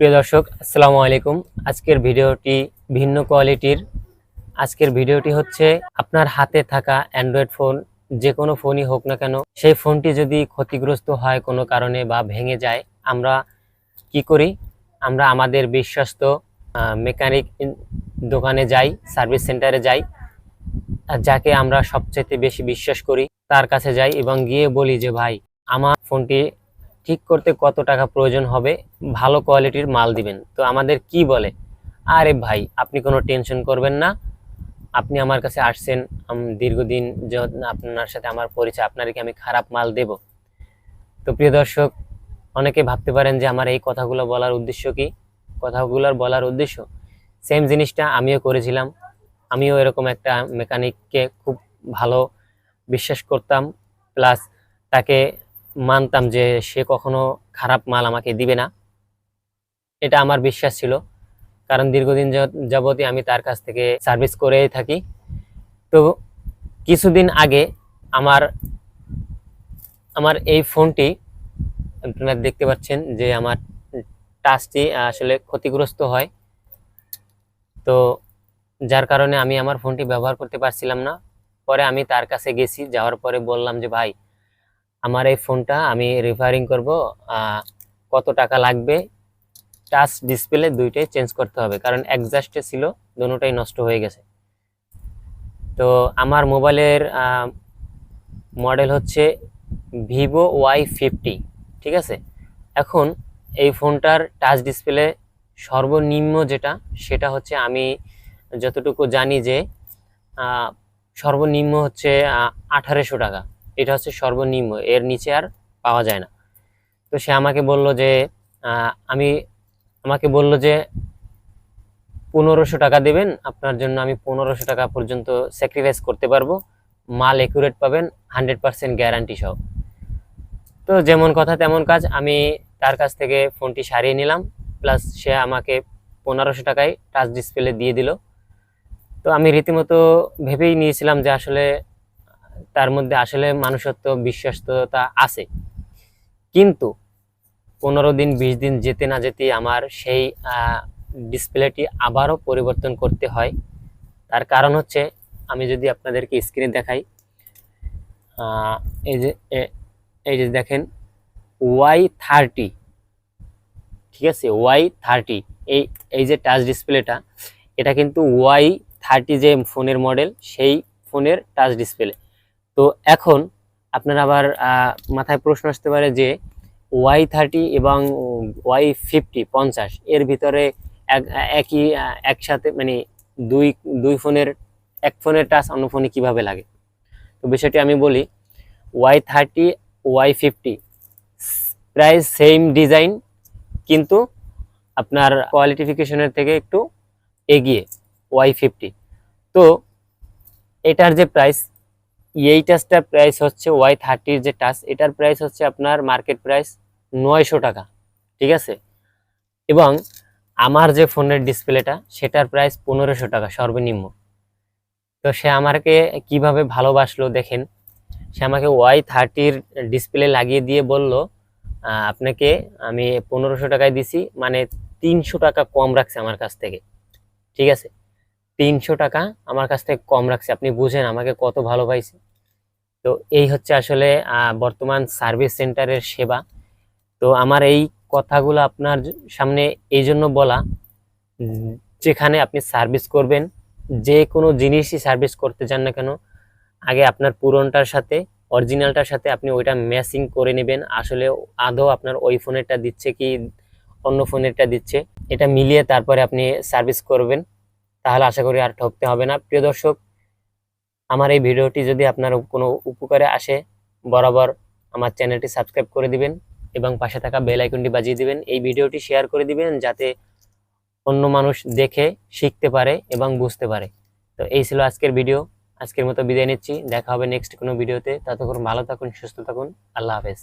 প্রিয় দর্শক, আসসালামু আলাইকুম। আজকের ভিডিওটি ভিন্ন কোয়ালিটির। আজকের ভিডিওটি হচ্ছে আপনার হাতে থাকা অ্যান্ড্রয়েড ফোন যে কোনো ফোনই হোক না কেন, সেই ফোনটি যদি ক্ষতিগ্রস্ত হয় কোনো কারণে বা ভেঙে যায়, আমরা কি করি? আমরা আমাদের বিশ্বস্ত মেকানিক দোকানে যাই সার্ভিস সেন্টারে যাই যাকে আমরা সবচেয়ে বেশি বিশ্বাস করি, তার কাছে যাই এবং গিয়ে বলি যে, ভাই, আমার ফোনটি ঠিক করতে কত টাকা প্রয়োজন হবে, ভালো কোয়ালিটির মাল দিবেন। তো আমাদের কি বলে, আরে ভাই, আপনি কোনো টেনশন করবেন না। আপনি আমার কাছে আসছেন দীর্ঘদিন আপনার সাথে আমার পরিচয় আপনাকে আমি খারাপ মাল দেব। তো প্রিয় দর্শক, অনেকে ভাবতে পারেন যে আমার এই কথাগুলো বলার উদ্দেশ্য কি? কথাগুলোর বলার উদ্দেশ্য? সেম জিনিসটা আমিও করেছিলাম। আমিও এরকম একটা মেকানিককে খুব ভালো বিশ্বাস করতাম। প্লাস তাকে মানতাম যে সে কখনো খারাপ মাল আমাকে দিবে না। এটা আমার বিশ্বাস ছিল। কারণ দীর্ঘদিন যাবতই আমি তার কাছ থেকে সার্ভিস করেই থাকি। তো কিছুদিন আগে আমার আমার এই ফোনটি আপনারা দেখতে পাচ্ছেন যে আমার টাচটি আসলে ক্ষতিগ্রস্ত হয়। তো যার কারণে আমি আমার ফোনটি ব্যবহার করতে পারছিলাম না। পরে আমি তার কাছে গেছি, যাওয়ার পরে বললাম যে, ভাই আমার এই ফোনটা আমি রিপেয়ারিং করব কত টাকা লাগবে টাচ ডিসপ্লে দুইটাই চেঞ্জ করতে হবে, কারণ একজাস্টে ছিল দুটোটাই নষ্ট হয়ে গেছে। তো আমার মোবাইলের মডেল হচ্ছে ভিভো ওয়াই ফিফটি, ঠিক আছে? এখন এই ফোনটার টাচ ডিসপ্লে সর্বনিম্ন যেটা, সেটা হচ্ছে আমি যতটুকু জানি যে সর্বনিম্ন হচ্ছে আঠারোশো টাকা। এটা হচ্ছে সর্বনিম্ন, এর নিচে আর পাওয়া যায় না। তো সে আমাকে বলল যে আমি, আমাকে বলল যে, পনেরোশো টাকা দেবেন, আপনার জন্য আমি পনেরোশো টাকা পর্যন্ত স্যাক্রিফাইস করতে পারব। মাল একুরেট পাবেন হান্ড্রেড পার্সেন্ট গ্যারান্টি সহ। তো যেমন কথা তেমন কাজ, আমি তার কাছ থেকে ফোনটি সারিয়ে নিলাম প্লাস সে আমাকে পনেরোশো টাকায় টাচ ডিসপ্লে দিয়ে দিল। তো আমি রীতিমতো ভেবেই নিয়েছিলাম যে আসলে তার মধ্যে আসলে মানুষত্ব, বিশ্বস্ততা আছে। কিন্তু পনেরো দিন, বিশ দিন যেতে না যেতে আমার সেই ডিসপ্লেটি আবারও পরিবর্তন করতে হয়। তার কারণ হচ্ছে, আমি যদি আপনাদেরকে স্ক্রিনে দেখাই এই যে এই যে দেখেন ওয়াই থার্টি ঠিক আছে? ওয়াই থার্টি এই এই যে টাচ ডিসপ্লেটা এটা কিন্তু ওয়াই থার্টি যে ফোনের মডেল সেই ফোনের টাচ ডিসপ্লে তো এখন আপনার আবার মাথায় প্রশ্ন আসতে পারে যে ওয়াই থার্টি এবং ওয়াই ফিফটি পঞ্চাশ, এর ভিতরে এক- একই একসাথে মানে দুই দুই ফোনের, এক ফোনের টাচ অন্য ফোনে কীভাবে লাগে? তো বিষয়টি আমি বলি ওয়াই থার্টি ওয়াই ফিফটি প্রায় সেম ডিজাইন কিন্তু আপনার কোয়ালিটিফিকেশনের থেকে একটু এগিয়ে ওয়াই ফিফটি তো এটার যে প্রাইস এই টাচটার প্রাইস হচ্ছে ওয়াই থার্টির যে টাচ, এটার প্রাইস হচ্ছে আপনার মার্কেট প্রাইস নয়শো টাকা, ঠিক আছে? এবং আমার যে ফোনের ডিসপ্লেটা সেটার প্রাইস পনেরোশো টাকা সর্বনিম্ন। তো সে আমাকে কীভাবে ভালোবাসলো দেখেন, সে আমাকে ওয়াই থার্টির ডিসপ্লে লাগিয়ে দিয়ে বলল আপনাকে আমি পনেরোশো টাকায় দিছি মানে তিনশো টাকা কম রাখছে আমার কাছ থেকে। ঠিক আছে? তিনশো টাকা আমার কাছ থেকে কম রাখছে। আপনি বুঝেন আমাকে কত ভালো পাইছে তো এই হচ্ছে আসলে বর্তমান সার্ভিস সেন্টারের সেবা। তো আমার এই কথাগুলো আপনার সামনে এই জন্য বলা, যেখানে আপনি সার্ভিস করবেন, যে কোনো জিনিসই সার্ভিস করতে চান না কেন, আগে আপনার পুরনটার সাথে, অরিজিনালটার সাথে আপনি ওইটা ম্যাচিং করে নেবেন। আসলে আদৌ আপনার ওই ফোনেরটা দিচ্ছে কি, অন্য ফোনেরটা দিচ্ছে, এটা মিলিয়ে তারপরে আপনি সার্ভিস করবেন। তাহলে আশা করি আর ঠকতে হবে না। প্রিয় দর্শক, আমার এই ভিডিওটি যদি আপনার কোনো উপকারে আসে, বরাবর আমার চ্যানেলটি সাবস্ক্রাইব করে দিবেন এবং পাশে থাকা বেল আইকনটি বাজিয়ে দিবেন। এই ভিডিওটি শেয়ার করে দিবেন যাতে অন্য মানুষ দেখে, শিখতে পারে এবং বুঝতে পারে। তো এই ছিল আজকের ভিডিও। আজকের মতো বিদায় নিচ্ছি। দেখা হবে নেক্সট কোনো ভিডিওতে। ততক্ষণ ভালো থাকুন, সুস্থ থাকুন। আল্লাহ হাফেজ।